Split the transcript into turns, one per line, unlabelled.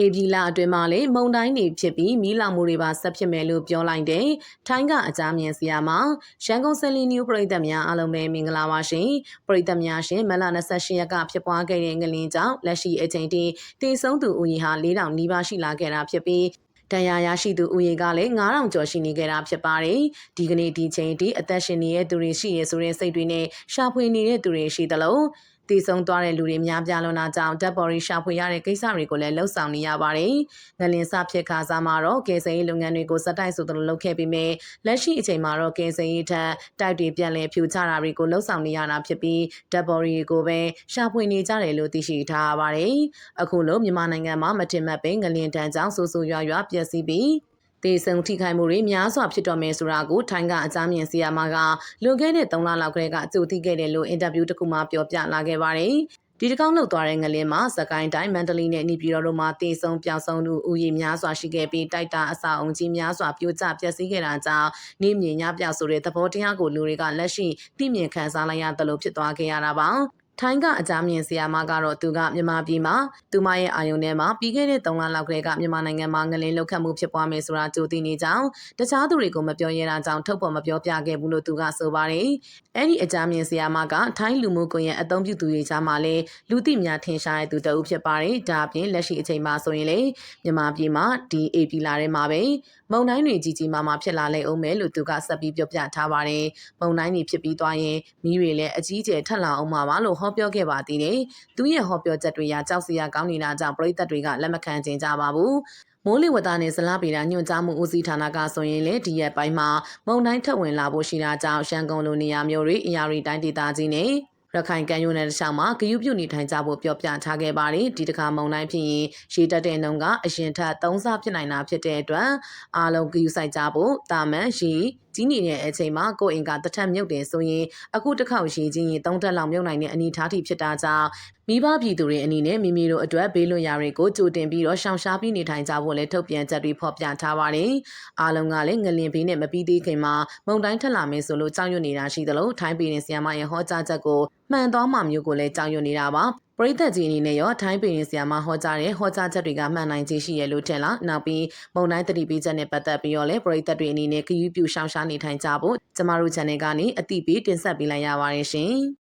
အေပြည်လာအတွင်းမှာလေမုံတိုင်းနေဖြစ်ပြီးမီးလောင်မှုတွေပါဆက်ဖြစ်မယ်လို့ပြောလိုက်တဲ့ထိုင်းကအကြမ်းမြင်စရာမှာရန်ကုန်ဆယ်လီနျူပရိသတ်များအားလုံးပဲမင်္ဂလာပါရှင်ပရိသတ်များရှင်မလ28ရက်ကဖြစ်ပွားခဲ့တဲ့ငလင်းကြောင့်လက်ရှိအချိန်ထိတည်ဆုံးသူဦးရေဟာ4000နီးပါးရှိလာခဲ့တာဖြစ်ပြီးတန်ရာရရှိသူဦးရေကလည်း9000ကျော်ရှိနေကြတာဖြစ်ပါတယ်။ဒီကနေ့ဒီချိန်ထိအသက်ရှင်နေတဲ့သူတွေရှိရဆိုတဲ့စိတ်တွေနဲ့ရှာဖွေနေတဲ့သူတွေရှိသလို တည်ဆုံသွားတဲ့လူတွေများပြားလွန်တာကြောင့်ဓာတ်ပေါ်ရီရှာဖွေရတဲ့ကိစ္စတွေကိုလည်းလှုပ်ဆောင်နေရပါတယ်။ငလင်စဖြစ်ခါစားမှာတော့ကယ်ဆယ်ရေးလုပ်ငန်းတွေကိုစက်တိုက်ဆိုသလိုလုပ်ခဲ့ပြီးမြဲလက်ရှိအချိန်မှာတော့ကယ်ဆယ်ရေးထက်တိုက်တွေပြန်လည်ဖြူချတာတွေကိုလှုပ်ဆောင်နေရတာဖြစ်ပြီးဓာတ်ပေါ်ရီကိုပဲရှာဖွေနေကြတယ်လို့သိရှိထားရပါတယ်။အခုလိုမြန်မာနိုင်ငံမှာမတင်မတ်ပင်ငလင်တန်းကြောင့်ဆူဆူရွာရွာပျက်စီးပြီး တေဆုံထိခိုက်မှုတွေများစွာဖြစ်တော်မယ်ဆိုတာကိုထိုင်းကအကြမ်းမြင်စီယာမကလွန်ခဲ့တဲ့3လလောက်ကလေးကအကြိုသိခဲ့တယ်လို့အင်တာဗျူးတစ်ခုမှပြောပြလာခဲ့ပါတယ်။ဒီတကောင်းလောက်သွားတဲ့ငလင်းမှာစကိုင်းတိုင်းမန္တလေးနဲ့နေပြည်တော်တို့မှာတေဆုံပြောင်းဆုံးသူဥယျာဉ်များစွာရှိခဲ့ပြီးတိုက်တာအစာအုံကြီးများစွာပြိုကျပျက်စီးခဲ့တာကြောင့်နေမြင်ညပြောက်ဆိုတဲ့သဘောတရားကိုလူတွေကလက်ရှိသိမြင်ခံစားလိုက်ရတယ်လို့ဖြစ်သွားခဲ့ရတာပါ။ ထိုင်းကအကြမ်းမြင်ဆီယာမကတော့သူကမြန်မာပြည်မှာသူမရဲ့အာယုန်ထဲမှာပြီးခဲ့တဲ့3လလောက်ကလေးကမြန်မာနိုင်ငံမှာငလင်းလောက်ခတ်မှုဖြစ်ပွားမယ်ဆိုတာကြိုသိနေကြောင်းတခြားသူတွေကိုမပြောရတာကြောင့်ထုတ်ဖော်မပြောပြခဲ့ဘူးလို့သူကဆိုပါတယ်။အဲ့ဒီအကြမ်းမြင်ဆီယာမကထိုင်းလူမှုကွန်ရက်အသုံးပြုသူတွေကြားမှာလည်းလူသိများထင်ရှားတဲ့သူတအုပ်ဖြစ်ပါတယ်။ဒါအပြင်လက်ရှိအချိန်မှာဆိုရင်လေမြန်မာပြည်မှာဒီ AP လာထဲမှာပဲမုံတိုင်းတွေကြီးကြီးမားမားဖြစ်လာလိမ့်အောင်မယ်လို့သူကဆက်ပြီးပြောပြထားပါတယ်။မုံတိုင်းတွေဖြစ်ပြီးသွားရင်မီးတွေလည်းအကြီးအကျယ်ထက်လာအောင်မှာပါလို့ဟောပြောခဲ့ပါသေးတယ်။သူရဲ့ဟောပြောချက်တွေရကြောက်စရာကောင်းနေတာကြောင့်ပရိသတ်တွေကလက်မခံချင်ကြပါဘူး။မိုးလေဝသနဲ့ဇလားပေတာညွှန်ကြားမှုဦးစီးဌာနကဆိုရင်လေဒီရက်ပိုင်းမှာမုံတိုင်းထက်ဝင်လာဖို့ရှိတာကြောင့်ရန်ကုန်လိုနေရာမျိုးတွေအရာတွေတိုင်းဒေသကြီးနဲ့ရခိုင်ကမ်းရိုးနယ်တစ်လျှောက်မှာဂယုပြုနေထိုင်ကြဖို့ပြောပြထားခဲ့ပါတယ်ဒီတစ်ခါမုံတိုင်းဖြစ်ရင်ရေတက်တဲ့နှုန်းကအရင်ထက်3ဆဖြစ်နိုင်တာဖြစ်တဲ့အတွက်အားလုံးဂယုစိုက်ကြဖို့တာမန်ရေ ကြီးနေတဲ့အချိန်မှာကိုအင်ကတထက်မြုပ်တယ်ဆိုရင်အခုတစ်ခေါက်ရေကြီးရင်၃တက်လောက်မြုပ်နိုင်တဲ့အနေအထားထိဖြစ်တာကြောင့်မိဘပြည်သူတွေအနေနဲ့မိမိတို့အတွက်ဘေးလွတ်ရာတွေကိုကြိုတင်ပြီးတော့ရှောင်ရှားပြီးနေထိုင်ကြဖို့လည်းထုတ်ပြန်ချက်တွေဖော်ပြထားပါတယ်။အားလုံးကလည်းငလင်ဘေးနဲ့မပြီးသေးခင်မှာမုန်တိုင်းထက်လာမယ်ဆိုလို့ကြောက်ရွံ့နေတာရှိသလိုထိုင်းပြည်နယ်ဆီယမရဲ့ဟောကြားချက်ကိုမှန်သွားမှမျိုးကိုလည်းကြောက်ရွံ့နေတာပါ ပရိသတ်ကြီးအနေနဲ့ရောထိုင်းပြည်နယ်ဆီယာမှာဟောကြားတဲ့ဟောကြားချက်တွေကမှန်နိုင်ခြင်းရှိရလို့ထင်လားနောက်ပြီးမုံတိုင်းတတိပေးချက်နဲ့ပတ်သက်ပြီးတော့လည်းပရိသတ်တွေအနေနဲ့ခရီးပြူရှောင်ရှားနေထိုင်ကြဖို့ကျမတို့ channel ကနေအတိပေးတင်ဆက်ပေးလိုက်ရပါတယ်ရှင်